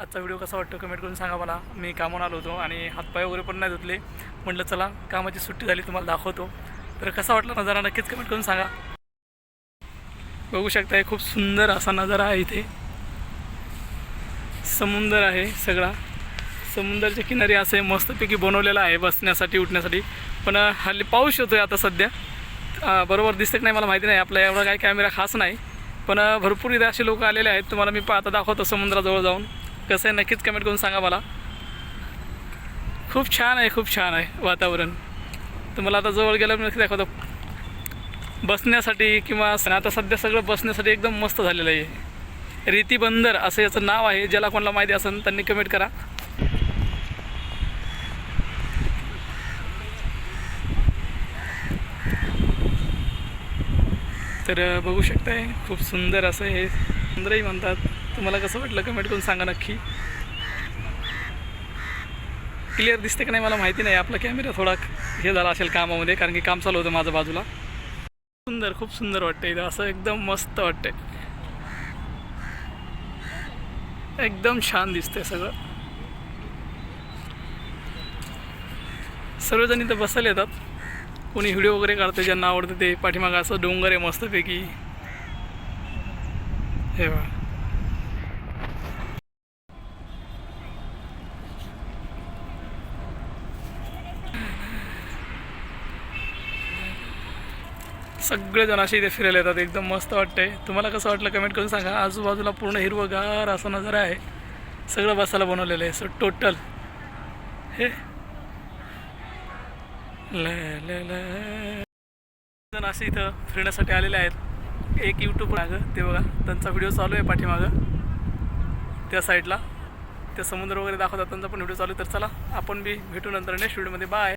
आजचा व्हिडिओ कसा वाटतो कमेंट करून सांगा मला. मी कामावर आलो होतो आणि हातपाय वगैरे पण नाही धुतले. म्हटलं चला कामाची सुट्टी झाली तुम्हाला दाखवतो. तर कसा वाटला नजारा नक्कीच कमेंट करून सांगा. बघू शकताय खूप सुंदर असा नजारा आहे इथे. समुंदर आहे सगळा. समुद्राच्या किनारी असे मस्तपैकी बनवलेलं आहे बसण्यासाठी उठण्यासाठी. पण हल्ली पाऊस येतो आहे आता सध्या. बरोबर दिसतं की नाही मला माहिती नाही. आपला एवढा काही कॅमेरा खास नाही. पण भरपूर इथे असे लोक आलेले आहेत. तुम्हाला मी पाहता दाखवतो समुद्राजवळ जाऊन. कसं आहे नक्कीच कमेंट करून सांगा मला. खूप छान आहे खूप छान आहे वातावरण. तुम्हाला आता जवळ गेल्यावर नक्की दाखवतो. बसण्यासाठी किंवा आता सध्या सगळं बसण्यासाठी एकदम मस्त झालेलं आहे. रीती बंदर असं याचं नाव आहे ज्याला कोणाला माहिती असेल त्यांनी कमेंट करा. तर बघू शकताय खूप सुंदर असं हे सुंदरही म्हणतात. तुम्हाला कसं वाटलं कमेंट करून सांगा नक्की. क्लिअर दिसते का नाही मला माहिती नाही. आपला कॅमेरा थोडा हे झाला असेल कामामध्ये कारण की काम चालू होतं माझ्या बाजूला. सुंदर खूप सुंदर वाटतं इथं. असं एकदम मस्त वाटतंय. एकदम छान दिसतंय सगळं. सर्वजण इथं बसायला येतात. कोणी व्हिडिओ वगैरे काढते ज्यांना आवडतं ते. पाठीमागं असं डोंगर आहे मस्तपैकी. हे बघा. सगळेजण असे इथे फिरायला येतात एकदम मस्त वाटतंय. तुम्हाला कसं वाटलं कमेंट करून सांगा. आजूबाजूला पूर्ण हिरवगार असा नजारा आहे. सगळं बसायला बनवलेलं आहे. सो टोटल हे. ल ल ल. जण असे इथं फिरण्यासाठी आलेले आहेत. एक यूट्यूब मागं ते बघा. त्यांचा व्हिडिओ चालू आहे पाठीमागं. त्या साईडला त्या समुद्र वगैरे दाखवतात. त्यांचा पण व्हिडिओ चालू आहे. तर चला आपण बी भेटू नंतर नेक्स्ट व्हिडिओमध्ये बाय